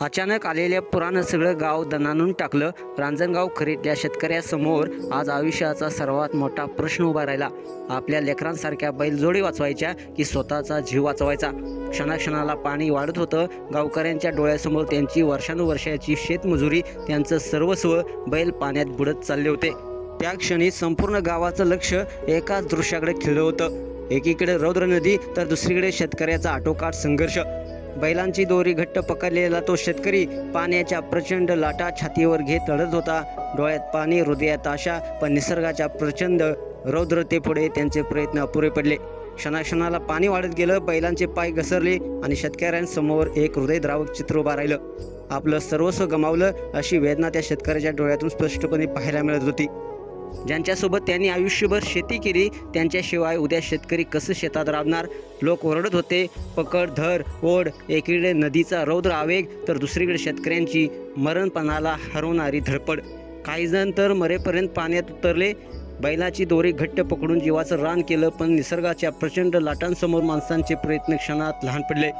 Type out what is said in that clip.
अचानक आलेल्या पुरानं सगळं गाव दणानून टाकलं. रांजणगाव खरीतल्या शेतकऱ्यासमोर आज आयुष्याचा सर्वात मोठा प्रश्न उभा राहिला. आपल्या लेकरांसारख्या बैलजोडी वाचवायच्या की स्वतःचा जीव वाचवायचा? क्षणाक्षणाला पाणी वाढत होतं. गावकऱ्यांच्या डोळ्यासमोर त्यांची वर्षानुवर्षाची शेतमजुरी त्यांचं सर्वस्व बैल पाण्यात बुडत चालले होते. त्या क्षणी संपूर्ण गावाचं लक्ष एकाच दृश्याकडे खिळलं होतं. एकीकडे रौद्र नदी तर दुसरीकडे शेतकऱ्याचा आटोकाट संघर्ष. बैलांची दोरी घट्ट पकडलेला तो शेतकरी पाण्याच्या प्रचंड लाटा छातीवर घेत लढत होता. डोळ्यात पाणी हृदयात आशा पण निसर्गाच्या प्रचंड रौद्रतेपुढे त्यांचे प्रयत्न अपुरे पडले. क्षणाक्षणाला पाणी वाढत गेलं बैलांचे पाय घसरले आणि शेतकऱ्यांसमोर एक हृदयद्रावक चित्र उभा राहिलं. आपलं सर्वस्व गमावलं अशी वेदना त्या शेतकऱ्याच्या डोळ्यातून स्पष्टपणे पाहायला मिळत होती. ज्यांच्यासोबत त्यांनी आयुष्यभर शेती केली त्यांच्याशिवाय उद्या शेतकरी कसं शेतात राबणार? लोक ओरडत होते पकड धर ओढ एकीकडे नदीचा रौद्र आवेग तर दुसरीकडे शेतकऱ्यांची मरणपणाला हरवणारी धडपड. काही जण तर मरेपर्यंत पाण्यात उतरले. बैलाची दोरी घट्ट पकडून जीवाचं रान केलं पण निसर्गाच्या प्रचंड लाटांसमोर माणसांचे प्रयत्न क्षणात लहान पडले.